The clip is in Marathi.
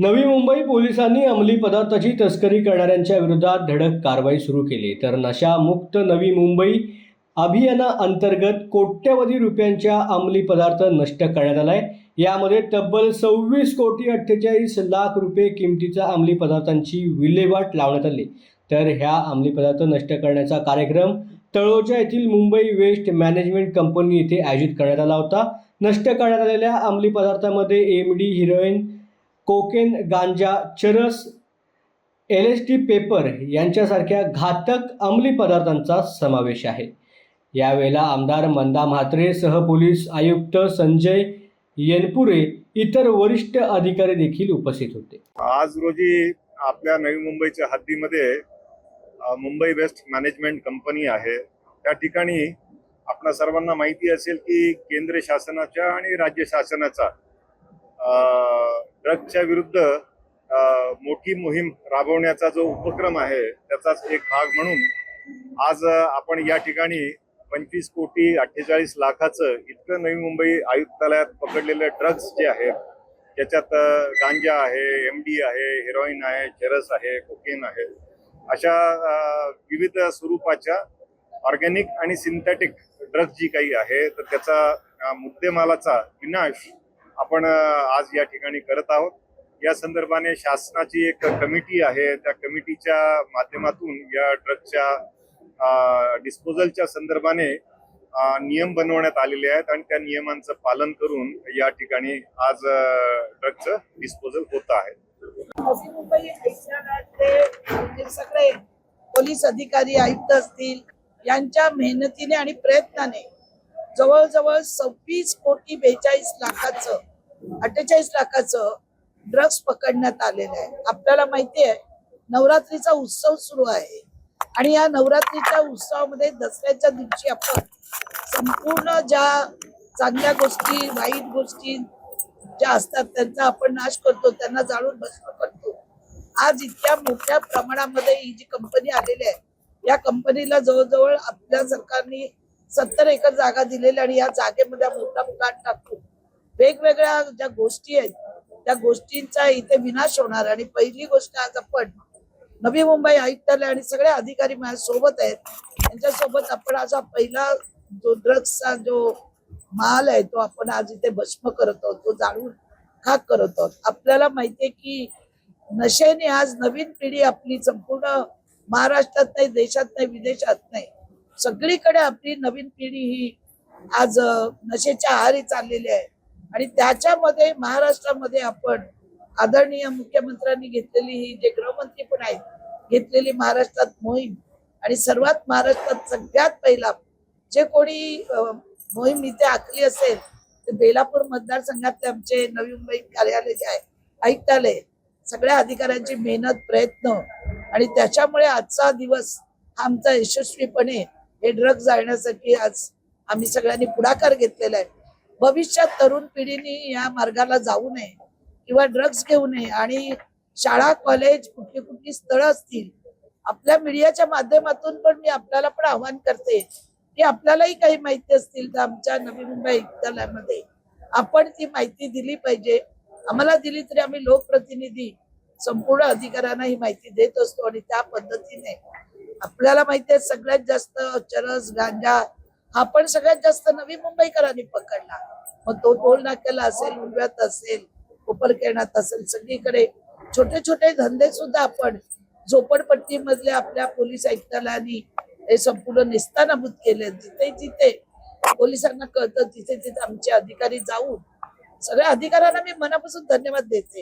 नवी मुंबई पोलिसांनी अंमली पदार्थाची तस्करी करणाऱ्यांच्या विरोधात धडक कारवाई सुरू केली. तर नशामुक्त नवी मुंबई अभियाना अंतर्गत कोट्यवधी रुपयांच्या अंमली पदार्थ नष्ट करण्यात आलाय. यामध्ये तब्बल सव्वीस कोटी अठ्ठेचाळीस लाख रुपये किमतीच्या अंमली पदार्थांची विल्हेवाट लावण्यात आली. तर ह्या अंमली पदार्थ नष्ट करण्याचा कार्यक्रम तळोजा येथील मुंबई वेस्ट मॅनेजमेंट कंपनी येथे आयोजित करण्यात आला होता. नष्ट करण्यात आलेल्या अंमली पदार्थामध्ये M D heroin cocaine ganja charas L S D paper यांच्यासारख्या घातक अंमली पदार्थांचा समावेश आहे. यावेळेला आमदार मंदा म्हात्रे सह पोलीस आयुक्त संजय येनपुरे इतर वरिष्ठ अधिकारी देखील उपस्थित होते. आज रोजी आपल्या नवी मुंबईच्या हद्दीमध्ये मुंबई वेस्ट मॅनेजमेंट कंपनी आहे. त्या ठिकाणी आपणा सर्वांना माहिती असेल की केंद्र शासनाच्या आणि राज्य शासनाचा ड्रग्जच्या विरुद्ध मोठी मोहीम राबवण्याचा जो उपक्रम आहे त्याचाच एक भाग म्हणून आज आपण या ठिकाणी पंचवीस कोटी अठ्ठेचाळीस लाखाचं इतकं नवी मुंबई आयुक्तालयात पकडलेलं ड्रग्ज जे आहे त्याच्यात गांजा आहे एम डी आहे हिरोईन आहे चरस आहे कोकेन आहे अशा विविध स्वरूपाच्या ऑर्गॅनिक आणि सिंथेटिक ड्रग्ज जी काही आहे तर त्याचा मुद्देमालाचा विनाश आपण आज या ठिकाणी करत आहोत. या संदर्भाने शासनाची एक कमिटी आहे. त्या कमिटीच्या माध्यमातून या ड्रग्जच्या डिस्पोजलच्या संदर्भाने नियम बनवण्यात आलेले आहेत आणि त्या नियमांचं पालन करून या ठिकाणी आज ड्रग्जचं डिस्पोजल होत आहे. सगळे पोलीस अधिकारी आयुक्त असतील यांच्या मेहनतीने आणि प्रयत्नाने जवळजवळ सव्वीस कोटी बेचाळीस लाखाचं अठ्ठेचाळीस लाखाचं ड्रग्ज पकडण्यात आलेलं आहे. आपल्याला माहिती आहे नवरात्रीचा उत्सव सुरू आहे. आणि या नवरात्रीच्या उत्सवामध्ये दसऱ्याच्या दिवशी आपण संपूर्ण ज्या चांगल्या गोष्टी वाईट गोष्टी ज्या असतात त्यांचा आपण नाश करतो त्यांना जाळून भस्म करतो. आज इतक्या मोठ्या प्रमाणामध्ये ही जी कंपनी आलेली आहे या कंपनीला जवळजवळ आपल्या सरकारने सत्तर एकर जागा दिलेली आणि या जागेमध्ये मोठा प्लांट टाकतो. वेगवेगळ्या ज्या गोष्टी आहेत त्या गोष्टींचा इथे विनाश होणार. आणि पहिली गोष्ट आज आपण नवी मुंबई आयुक्तालय आणि सगळे अधिकारी माझ्या सोबत आहेत. त्यांच्यासोबत आपण आज हा पहिला जो ड्रग्सचा जो माल आहे तो आपण आज इथे भस्म करत आहोत तो जाळून खाक करत आहोत. आपल्याला माहितीये की नशेने आज नवीन पिढी आपली संपूर्ण महाराष्ट्रात नाही देशात नाही विदेशात नाही. सगळीकडे आपली नवीन पिढी ही आज नशेच्या आहारी चाललेली आहे. आणि त्याच्यामध्ये महाराष्ट्रामध्ये आपण आदरणीय मुख्यमंत्र्यांनी घेतलेली ही जे गृहमंत्री पण आहेत घेतलेली महाराष्ट्रात मोहीम आणि सर्वात महाराष्ट्रात सगळ्यात पहिला जे कोणी मोहीम इथे आखली असेल तर बेलापूर मतदारसंघातले आमचे नवी मुंबई कार्यालय जे आहे आयुक्तालय सगळ्या अधिकाऱ्यांची मेहनत प्रयत्न आणि त्याच्यामुळे आजचा दिवस हा आमचा यशस्वीपणे हे ड्रग जाळण्यासाठी आज आम्ही सगळ्यांनी पुढाकार घेतलेला आहे. भविष्यात तरुण पिढीने या मार्गाला जाऊ नये किंवा ड्रग्ज घेऊ नये आणि शाळा कॉलेज कुठली कुठली स्थळं असतील आपल्या मीडियाच्या माध्यमातून पण मी आपल्याला पण आव्हान करते की आपल्यालाही काही माहिती असतील तर आमच्या नवी मुंबई विद्यालयामध्ये. आपण ती माहिती दिली पाहिजे. आम्हाला दिली तरी आम्ही लोकप्रतिनिधी संपूर्ण अधिकाऱ्यांना ही माहिती देत असतो आणि त्या पद्धतीने आपल्याला माहिती आहे सगळ्यात जास्त चरस गांजा आपण सगळ्यात जास्त नवी मुंबईकरांनी पकडला. मग तो टोल नाक्याला असेल उलव्यात असेल कोपरकेणात असेल सगळीकडे छोटे छोटे धंदे सुद्धा आपण झोपडपट्टी मधल्या आपल्या पोलीस आयुक्तालयांनी हे संपूर्ण निस्तानाभूत केले. जिथे जिथे पोलिसांना कळतं तिथे तिथे आमचे अधिकारी जाऊन सगळ्या अधिकाऱ्यांना मी मनापासून धन्यवाद देते.